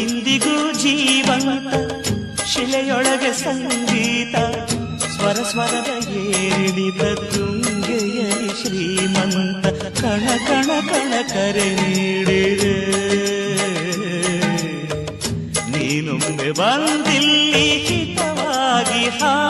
ಇಂದಿಗೂ ಜೀವಂತ, ಶಿಲೆಯೊಳಗೆ ಸಂಗೀತ, ಸ್ವರ ಸ್ವರದ ಏರಿಳಿದ ತುಂಗೆಯಲಿ ಶ್ರೀಮಂತ, ಕಣ ಕಣ ಕಣ ಕರೆ ನೀಡಿದೆ. ನೀನೊಮ್ಮೆ ಬಂದಿಲ್ಲಿ ಹಿತವಾಗಿ ಹಾಡು